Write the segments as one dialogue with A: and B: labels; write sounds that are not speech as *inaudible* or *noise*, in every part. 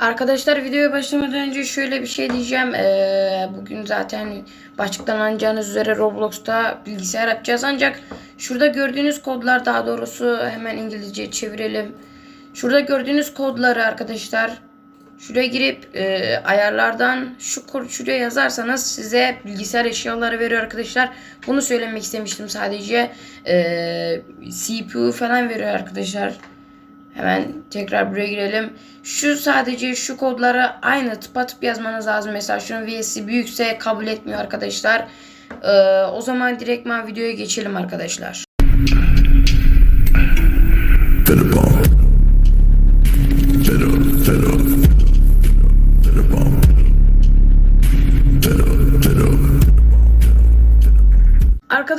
A: Arkadaşlar videoya başlamadan önce şöyle bir şey diyeceğim. Ee, bugün zaten başlıktan anlayacağınız üzere Roblox'ta bilgisayar yapacağız. Ancak şurada gördüğünüz kodlar daha doğrusu hemen İngilizce çevirelim. Şurada gördüğünüz kodları arkadaşlar şuraya girip e, ayarlardan şu şuraya yazarsanız size bilgisayar eşyaları veriyor arkadaşlar. Bunu söylemek istemiştim sadece. Ee, CPU falan veriyor arkadaşlar. Hemen tekrar buraya girelim. Şu sadece şu kodları aynı tıpatıp yazmanız lazım. Mesela şunun VS'i büyükse kabul etmiyor arkadaşlar. Ee, o zaman direktman videoya geçelim arkadaşlar.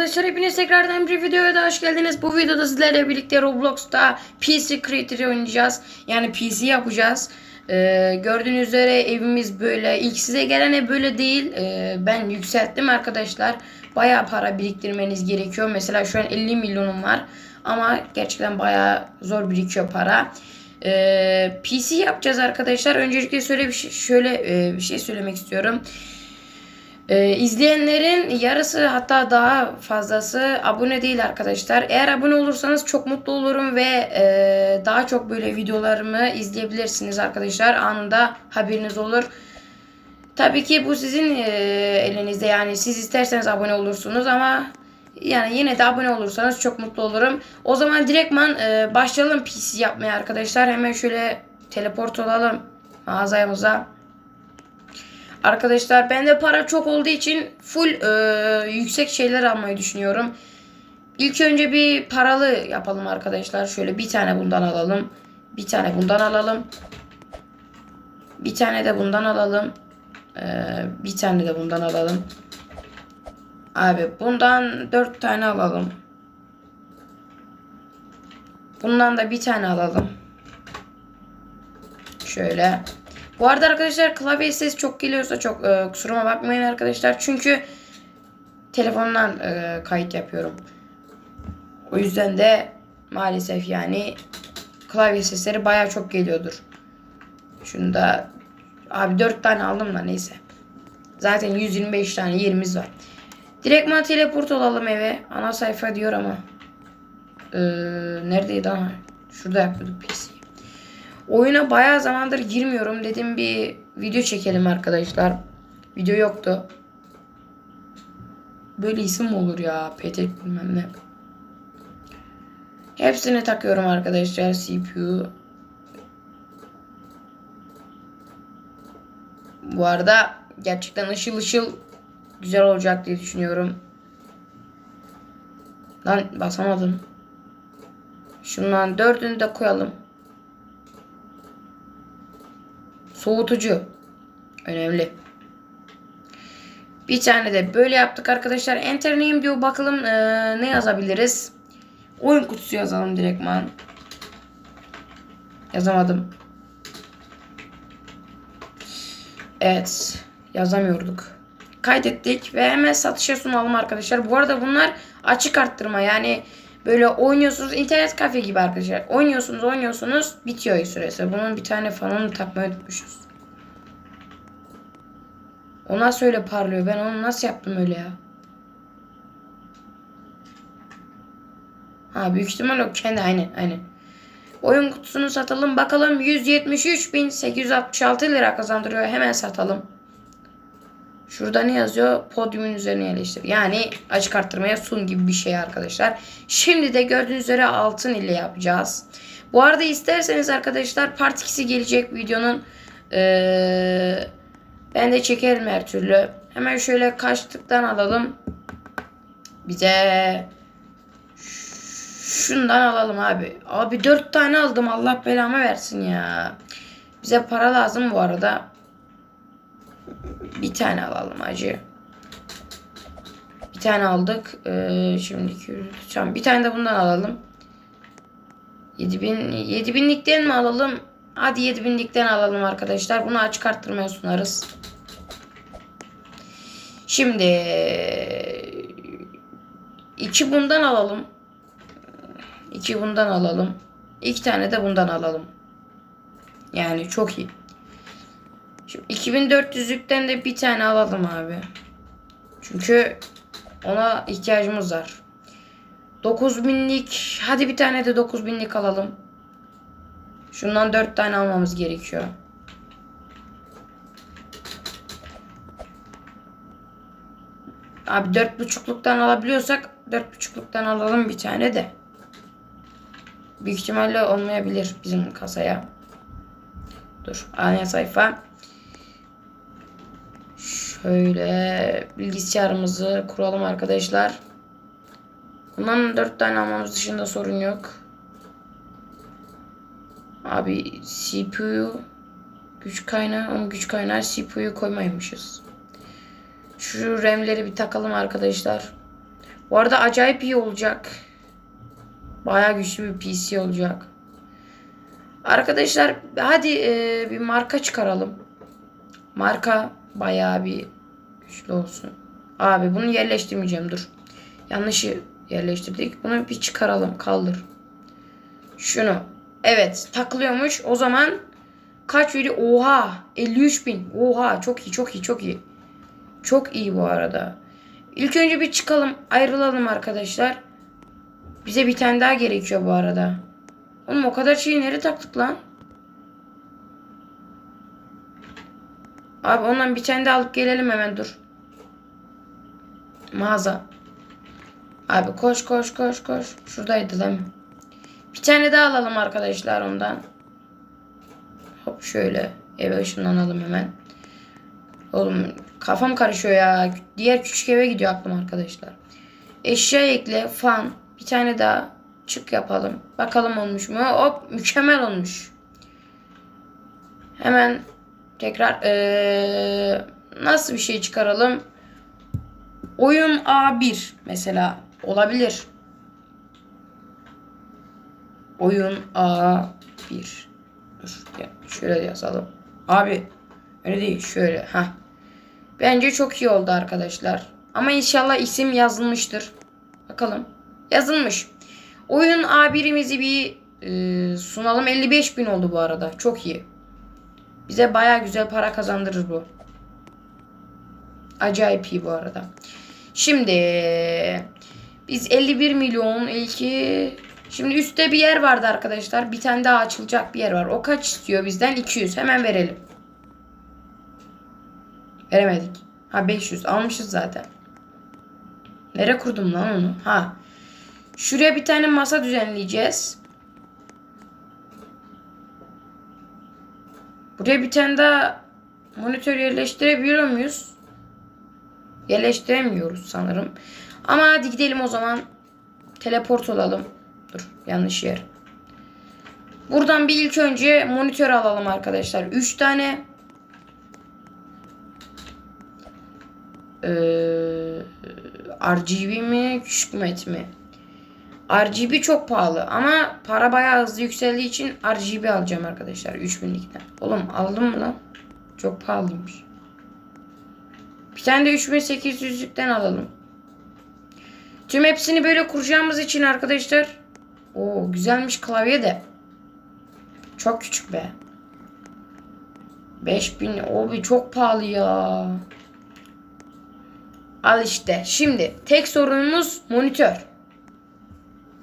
A: Arkadaşlar hepiniz tekrardan bir videoya da hoş geldiniz. Bu videoda sizlerle birlikte Roblox'ta PC Creator'ı oynayacağız. Yani PC yapacağız. Ee, gördüğünüz üzere evimiz böyle. İlk size gelen ev böyle değil. Ee, ben yükselttim arkadaşlar. Bayağı para biriktirmeniz gerekiyor. Mesela şu an 50 milyonum var. Ama gerçekten bayağı zor birikiyor para. Ee, PC yapacağız arkadaşlar. Öncelikle şöyle bir şey, şöyle e, bir şey söylemek istiyorum. Ee, izleyenlerin yarısı hatta daha fazlası abone değil arkadaşlar. Eğer abone olursanız çok mutlu olurum ve e, daha çok böyle videolarımı izleyebilirsiniz arkadaşlar. Anında haberiniz olur. Tabii ki bu sizin e, elinizde yani siz isterseniz abone olursunuz ama yani yine de abone olursanız çok mutlu olurum. O zaman direktman e, başlayalım PC yapmaya arkadaşlar. Hemen şöyle teleport olalım mağazamıza. Arkadaşlar bende para çok olduğu için full e, yüksek şeyler almayı düşünüyorum. İlk önce bir paralı yapalım arkadaşlar. Şöyle bir tane bundan alalım. Bir tane bundan alalım. Bir tane de bundan alalım. Ee, bir tane de bundan alalım. Abi bundan dört tane alalım. Bundan da bir tane alalım. Şöyle. Bu arada arkadaşlar klavye ses çok geliyorsa çok e, kusuruma bakmayın arkadaşlar. Çünkü telefondan e, kayıt yapıyorum. O yüzden de maalesef yani klavye sesleri baya çok geliyordur. Şunu da abi 4 tane aldım da neyse. Zaten 125 tane yerimiz var. Direktman teleport olalım eve. Ana sayfa diyor ama. Ee, neredeydi ama? Şurada yapıyorduk PC'yi. Oyuna bayağı zamandır girmiyorum. Dedim bir video çekelim arkadaşlar. Video yoktu. Böyle isim mi olur ya? Petek bilmem ne. Hepsini takıyorum arkadaşlar. CPU. Bu arada gerçekten ışıl ışıl güzel olacak diye düşünüyorum. Lan basamadım. Şundan dördünü de koyalım. Soğutucu. Önemli. Bir tane de böyle yaptık arkadaşlar. Enter name diyor. Bakalım eee, ne yazabiliriz. Oyun kutusu yazalım direktman. Yazamadım. Evet. Yazamıyorduk. Kaydettik ve hemen satışa sunalım arkadaşlar. Bu arada bunlar açık arttırma. Yani böyle oynuyorsunuz internet kafe gibi arkadaşlar. Oynuyorsunuz oynuyorsunuz bitiyor süresi. Bunun bir tane fanını takmayı unutmuşuz. O nasıl öyle parlıyor? Ben onu nasıl yaptım öyle ya? Ha büyük ihtimal o kendi aynen aynen. Oyun kutusunu satalım bakalım 173.866 lira kazandırıyor. Hemen satalım. Şurada ne yazıyor? Podyumun üzerine yerleştir. Yani açık arttırmaya sun gibi bir şey arkadaşlar. Şimdi de gördüğünüz üzere altın ile yapacağız. Bu arada isterseniz arkadaşlar part 2'si gelecek videonun. Ee, ben de çekerim her türlü. Hemen şöyle kaçtıktan alalım. Bize şundan alalım abi. Abi 4 tane aldım. Allah belamı versin ya. Bize para lazım bu arada. Bir tane alalım acı. Bir tane aldık. Ee, şimdi 200. Tamam, bir tane de bundan alalım. 7000 7000'likten mi alalım? Hadi 7000'likten alalım arkadaşlar. Bunu açık arttırmaya sunarız. Şimdi iki bundan alalım. İki bundan alalım. İki tane de bundan alalım. Yani çok iyi. Şimdi 2400'lükten de bir tane alalım abi. Çünkü ona ihtiyacımız var. 9000'lik hadi bir tane de 9000'lik alalım. Şundan 4 tane almamız gerekiyor. Abi 4.5'luktan alabiliyorsak 4.5'luktan alalım bir tane de. Büyük ihtimalle olmayabilir bizim kasaya. Dur aynı sayfa. Şöyle bilgisayarımızı kuralım arkadaşlar. Bundan 4 tane almamız dışında sorun yok. Abi CPU güç kaynağı ama güç kaynağı CPU'yu koymaymışız. Şu RAM'leri bir takalım arkadaşlar. Bu arada acayip iyi olacak. Bayağı güçlü bir PC olacak. Arkadaşlar hadi e, bir marka çıkaralım. Marka bayağı bir güçlü olsun. Abi bunu yerleştirmeyeceğim dur. Yanlışı yerleştirdik. Bunu bir çıkaralım kaldır. Şunu. Evet takılıyormuş. O zaman kaç veri? Oha 53 bin. Oha çok iyi çok iyi çok iyi. Çok iyi bu arada. İlk önce bir çıkalım ayrılalım arkadaşlar. Bize bir tane daha gerekiyor bu arada. Oğlum o kadar şeyi nereye taktık lan? Abi ondan bir tane daha alıp gelelim hemen dur. Mağaza. Abi koş koş koş koş. Şuradaydı değil mi? Bir tane daha alalım arkadaşlar ondan. Hop şöyle eve ışınlanalım hemen. Oğlum kafam karışıyor ya. Diğer küçük eve gidiyor aklım arkadaşlar. Eşya ekle fan. Bir tane daha çık yapalım. Bakalım olmuş mu? Hop mükemmel olmuş. Hemen tekrar ee, nasıl bir şey çıkaralım? Oyun A1 mesela olabilir. Oyun A1. Dur şöyle yazalım. Abi öyle değil şöyle. ha. Bence çok iyi oldu arkadaşlar. Ama inşallah isim yazılmıştır. Bakalım. Yazılmış. Oyun A1'imizi bir e, sunalım. 55 bin oldu bu arada. Çok iyi. Bize baya güzel para kazandırır bu. Acayip iyi bu arada. Şimdi biz 51 milyon ilki Şimdi üstte bir yer vardı arkadaşlar. Bir tane daha açılacak bir yer var. O kaç istiyor bizden? 200. Hemen verelim. Veremedik. Ha 500. Almışız zaten. Nereye kurdum lan onu? Ha. Şuraya bir tane masa düzenleyeceğiz. Buraya bir tane daha monitör yerleştirebiliyor muyuz? Yerleştiremiyoruz sanırım. Ama hadi gidelim o zaman. Teleport olalım. Dur yanlış yer. Buradan bir ilk önce monitör alalım arkadaşlar. 3 tane. Ee, RGB mi küçük met mi? RGB çok pahalı ama para bayağı hızlı yükseldiği için RGB alacağım arkadaşlar 3000'likten. Oğlum aldım mı lan? Çok pahalıymış. Bir tane de 3800'lükten alalım. Tüm hepsini böyle kuracağımız için arkadaşlar. O güzelmiş klavye de. Çok küçük be. 5000 o bir çok pahalı ya. Al işte. Şimdi tek sorunumuz monitör.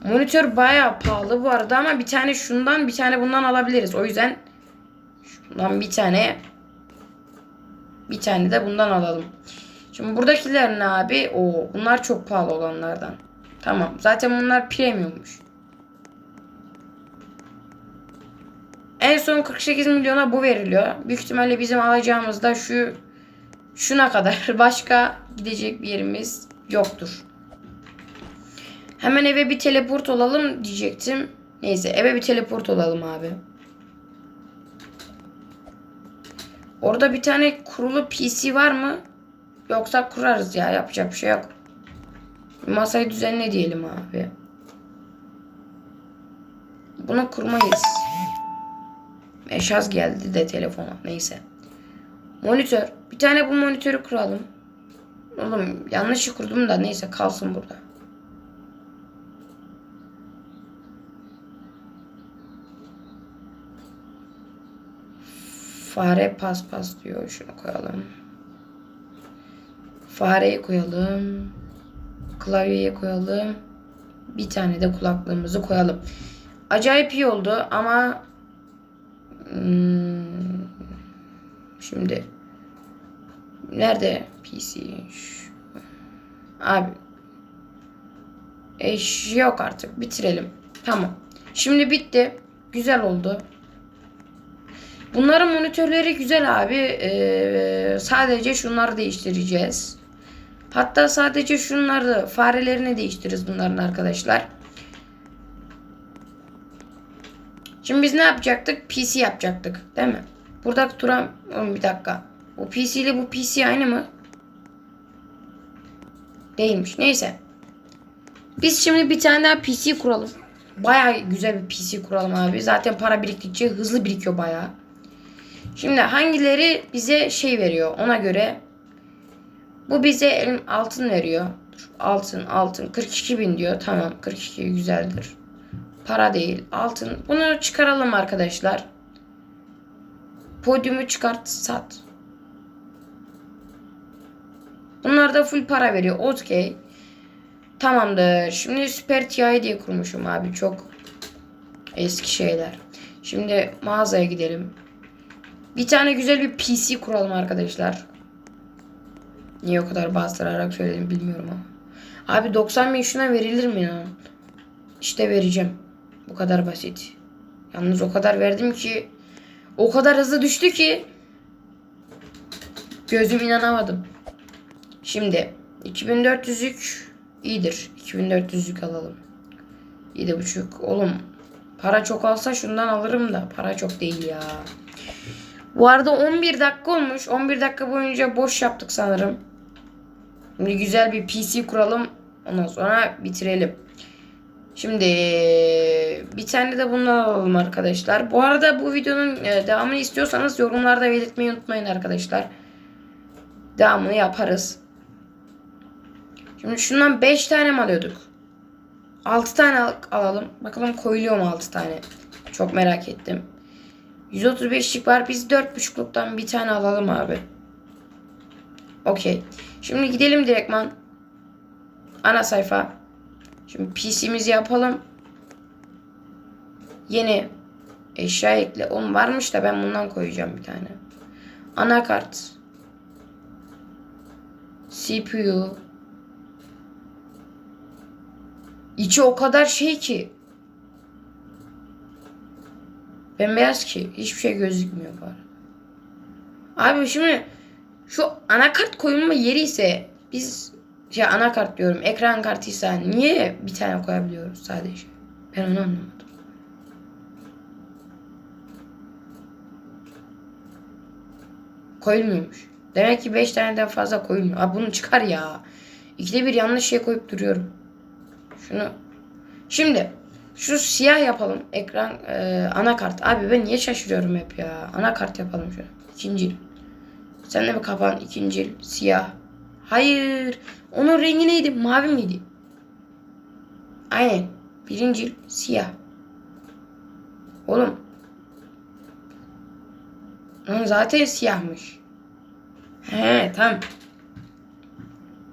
A: Monitör bayağı pahalı bu arada ama bir tane şundan bir tane bundan alabiliriz. O yüzden şundan bir tane bir tane de bundan alalım. Şimdi buradakiler ne abi? O bunlar çok pahalı olanlardan. Tamam. Zaten bunlar premiummuş. En son 48 milyona bu veriliyor. Büyük ihtimalle bizim alacağımız da şu şuna kadar. *laughs* Başka gidecek bir yerimiz yoktur. Hemen eve bir teleport olalım diyecektim. Neyse eve bir teleport olalım abi. Orada bir tane kurulu PC var mı? Yoksa kurarız ya yapacak bir şey yok. Masayı düzenle diyelim abi. Bunu kurmayız. Meşaz geldi de telefona. Neyse. Monitör. Bir tane bu monitörü kuralım. Oğlum yanlış kurdum da neyse kalsın burada. Fare paspas diyor. Şunu koyalım. Fareyi koyalım. Klavyeyi koyalım. Bir tane de kulaklığımızı koyalım. Acayip iyi oldu ama hmm, şimdi nerede PC? Abi eş yok artık bitirelim. Tamam. Şimdi bitti. Güzel oldu. Bunların monitörleri güzel abi. Ee, sadece şunları değiştireceğiz. Hatta sadece şunları farelerini değiştiririz bunların arkadaşlar. Şimdi biz ne yapacaktık? PC yapacaktık. Değil mi? Burada. Oğlum bir dakika. O PC ile bu PC aynı mı? Değilmiş. Neyse. Biz şimdi bir tane daha PC kuralım. Baya güzel bir PC kuralım abi. Zaten para biriktikçe hızlı birikiyor baya. Şimdi hangileri bize şey veriyor ona göre. Bu bize altın veriyor. Altın altın 42 bin diyor. Tamam 42 güzeldir. Para değil altın. Bunu çıkaralım arkadaşlar. Podyumu çıkart sat. Bunlar da full para veriyor. Okey. Tamamdır. Şimdi Super TI diye kurmuşum abi. Çok eski şeyler. Şimdi mağazaya gidelim. Bir tane güzel bir PC kuralım arkadaşlar. Niye o kadar bastırarak söyledim bilmiyorum ama. Abi 90 bin şuna verilir mi ya? İşte vereceğim. Bu kadar basit. Yalnız o kadar verdim ki o kadar hızlı düştü ki gözüm inanamadım. Şimdi 2400'lük iyidir. 2400'lük alalım. 7.5 oğlum para çok alsa şundan alırım da para çok değil ya. Bu arada 11 dakika olmuş. 11 dakika boyunca boş yaptık sanırım. Şimdi güzel bir PC kuralım. Ondan sonra bitirelim. Şimdi bir tane de bundan alalım arkadaşlar. Bu arada bu videonun e, devamını istiyorsanız yorumlarda belirtmeyi unutmayın arkadaşlar. Devamını yaparız. Şimdi şundan 5 tane mi alıyorduk? 6 tane al- alalım. Bakalım koyuluyor mu 6 tane? Çok merak ettim. 135'lik var. Biz 4.5'luktan bir tane alalım abi. Okey. Şimdi gidelim direktman. Ana sayfa. Şimdi PC'mizi yapalım. Yeni eşya ekle. Oğlum varmış da ben bundan koyacağım bir tane. Anakart. CPU. İçi o kadar şey ki. Bembeyaz ki. Hiçbir şey gözükmüyor var. Abi şimdi şu anakart koyulma yeri ise biz şey anakart diyorum ekran kartıysa niye bir tane koyabiliyoruz sadece? Ben onu anlamadım. Koyulmuyormuş. Demek ki 5 taneden fazla koyulmuyor. Abi bunu çıkar ya. İkide bir yanlış şey koyup duruyorum. Şunu. Şimdi şu siyah yapalım. Ekran e, anakart. Abi ben niye şaşırıyorum hep ya. Anakart yapalım şunu. İkincil. Sen de mi kapan ikincil siyah? Hayır. Onun rengi neydi? Mavi miydi? Aynen. Birincil siyah. Oğlum. Onun zaten siyahmış. He tamam.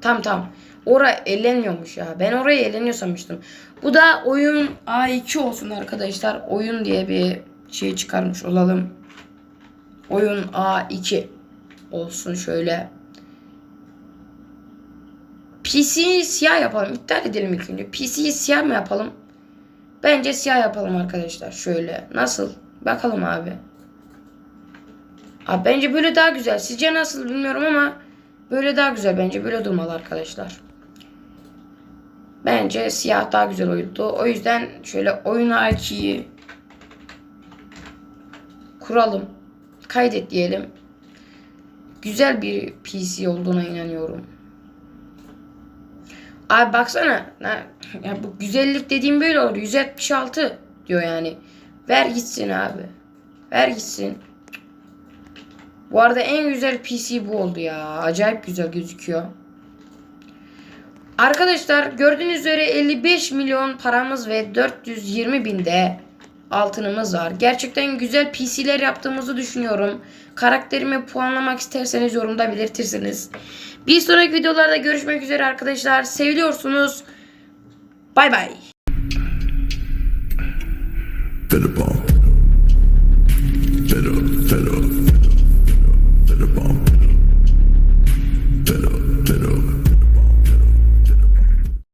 A: Tam tam. Ora elenmiyormuş ya. Ben orayı eleniyor sanmıştım. Bu da oyun A2 olsun arkadaşlar. Oyun diye bir şey çıkarmış olalım. Oyun A2 olsun şöyle. PC'yi siyah yapalım. İptal edelim ilk önce. PC'yi siyah mı yapalım? Bence siyah yapalım arkadaşlar. Şöyle. Nasıl? Bakalım abi. Abi bence böyle daha güzel. Sizce nasıl bilmiyorum ama böyle daha güzel bence. Böyle durmalı arkadaşlar. Bence siyah daha güzel oldu. O yüzden şöyle oyun A2'yi kuralım. Kaydet diyelim. Güzel bir PC olduğuna inanıyorum. Abi baksana. *laughs* Ya bu güzellik dediğim böyle olur. 176 diyor yani. Ver gitsin abi. Ver gitsin. Bu arada en güzel PC bu oldu ya. Acayip güzel gözüküyor. Arkadaşlar gördüğünüz üzere 55 milyon paramız ve 420 binde altınımız var. Gerçekten güzel PC'ler yaptığımızı düşünüyorum. Karakterimi puanlamak isterseniz yorumda belirtirsiniz. Bir sonraki videolarda görüşmek üzere arkadaşlar. Seviliyorsunuz. Bay bay.
B: Fed bomb. Up. Fed up bomb.